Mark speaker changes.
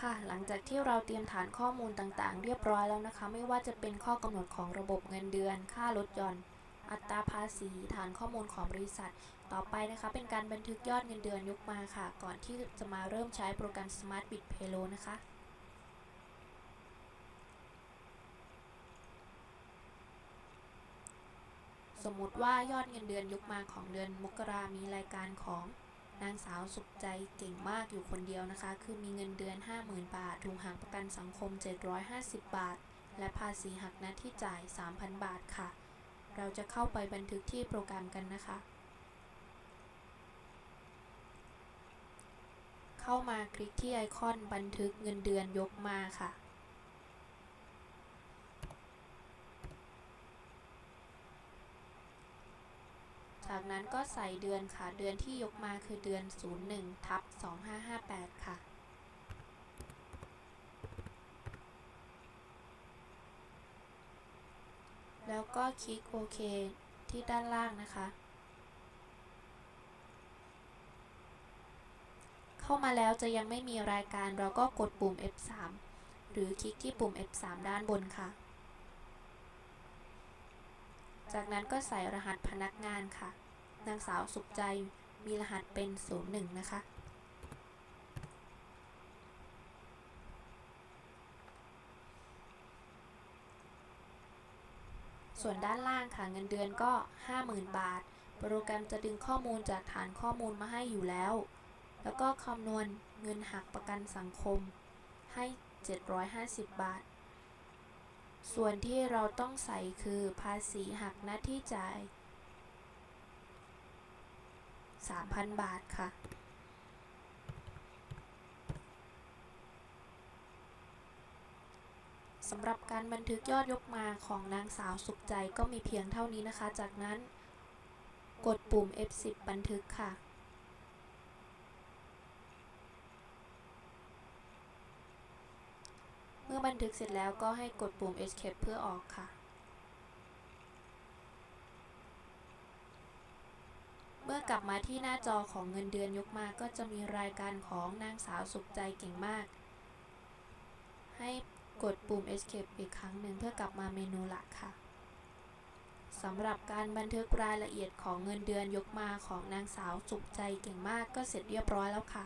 Speaker 1: ค่ะ หลังจากที่เราเตรียมฐานข้อมูลต่างๆ เรียบร้อยแล้วนะคะ ไม่ว่าจะเป็นข้อกำหนดของระบบเงินเดือน ค่าลดหย่อน อัตราภาษี ฐานข้อมูลของบริษัท ต่อไปนะคะ เป็นการบันทึกยอดเงินเดือนยกมาค่ะ ก่อนที่จะมาเริ่มใช้โปรแกรม Smart Bit Payroll นะคะสมมุติว่ายอดเงินเดือนยกมาของเดือนมกรามีรายการของ นางสาวสุขใจเก่งมากอยู่คนเดียวนะคะ คือมีเงินเดือน 50,000 บาท ถูกหักประกันสังคม 750 บาท และภาษีหักหน้าที่จ่าย 3,000 บาทค่ะ เราจะเข้าไปบันทึกที่โปรแกรมกันนะคะ เข้ามาคลิกที่ไอคอนบันทึกเงินเดือนยกมาค่ะ จากนั้นก็ใส่เดือนค่ะ เดือนที่ยกมาคือเดือน 01ทับ2558 ค่ะ แล้วก็คลิกโอเคที่ด้านล่างนะคะ เข้ามาแล้วจะยังไม่มีรายการเราก็กดปุ่ม F3 หรือคลิกที่ปุ่ม F3 ด้านบนค่ะ จากนั้นก็ใส่รหัสพนักงานค่ะ นางสาวสุขใจมีรหัสเป็น 01 นะคะ ส่วนด้านล่างค่ะเงินเดือนก็ 50,000 บาท โปรแกรมจะดึงข้อมูลจากฐานข้อมูลมาให้อยู่แล้ว แล้วก็คำนวณเงินหักประกันสังคมให้ 750 บาท ส่วนที่เราต้องใส่คือภาษีหักหน้าที่จ่าย 3,000 บาทค่ะ สำหรับการบันทึกยอดยกมาของนางสาวสุขใจก็มีเพียงเท่านี้นะคะ จากนั้น กดปุ่ม F10 บันทึกค่ะ เมื่ อบันทึกเสร็จแล้วก็ให้กดปุ่ม Escape เพื่อออกค่ะ เมื่อกลับมาที่หน้าจอของเงินเดือนยกมาก็จะมีรายการของนางสาวสุขใจเก่งมาก ให้กดปุ่ม Escape อีกครั้งหนึ่งเพื่อกลับมาเมนูหลักค่ะสำหรับการบันทึกรายละเอียดของเงินเดือนยกมาของนางสาวสุขใจเก่งมากก็เสร็จเรียบร้อยแล้วค่ะ